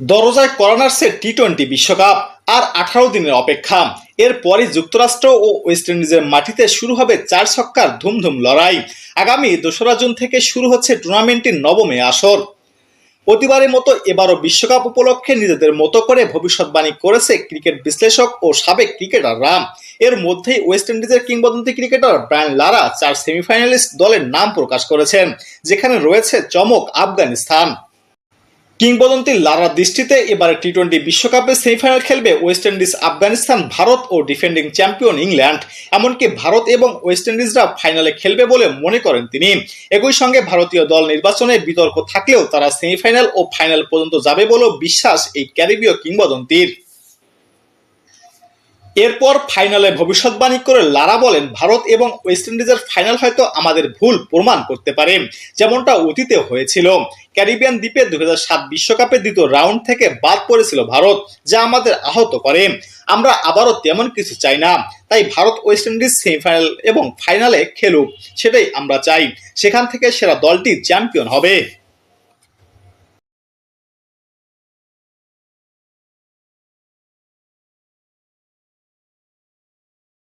দরজায় করা নাড়ছে T twenty বিশ্বকাপ আর আঠারো দিনের বিশ্বকাপ আর আঠারো দিনের অপেক্ষা। এরপরই যুক্তরাষ্ট্র ও ওয়েস্ট ইন্ডিজের মাটিতে শুরু হবে চার ছক্কার ধুমধুম লড়াই। আগামী দোসরা জুন থেকে শুরু হচ্ছে টুর্নামেন্টটির নবমে আসর। প্রতিবারের মতো এবারও বিশ্বকাপ উপলক্ষে নিজেদের মতো করে ভবিষ্যৎবাণী করেছে ক্রিকেট বিশ্লেষক ও সাবেক ক্রিকেটাররা এর মধ্যেই ওয়েস্ট ইন্ডিজের কিংবদন্তি ক্রিকেটার ব্রায়ান লারা চার সেমিফাইনালিস্ট দলের নাম প্রকাশ করেছেন, যেখানে রয়েছে চমক আফগানিস্তান। কিংবদন্তি লারার দৃষ্টিতে এবারে টি টোয়েন্টি বিশ্বকাপে সেমিফাইনাল খেলবে ওয়েস্ট ইন্ডিজ আফগানিস্তান, ভারত ও ডিফেন্ডিং চ্যাম্পিয়ন ইংল্যান্ড। এমনকি ভারত এবং ওয়েস্ট ইন্ডিজরা ফাইনালে খেলবে বলে মনে করেন তিনি। একই সঙ্গে ভারতীয় দল নির্বাচনে বিতর্ক থাকলেও তারা সেমিফাইনাল ও ফাইনাল পর্যন্ত যাবে বলেও বিশ্বাস এই ক্যারিবীয় কিংবদন্তির। এরপর ফাইনালে ভবিষ্যৎবাণী করে লারা বলেন, ভারত এবং ওয়েস্ট ইন্ডিজের ফাইনাল হয়তো আমাদের ভুল প্রমাণ করতে পারে। যেমনটা অতীতে হয়েছিল। ক্যারিবিয়ান দ্বীপে দুই বিশ্বকাপের দ্বিতীয় রাউন্ড থেকে বাদ পড়েছিল ভারত, যা আমাদের আহত করে। আমরা আবারও তেমন কিছু চাই না। তাই ভারত, ওয়েস্ট ইন্ডিজ সেমিফাইনাল এবং ফাইনালে খেলুক, সেটাই আমরা চাই। সেখান থেকে সেরা দলটি চ্যাম্পিয়ন হবে।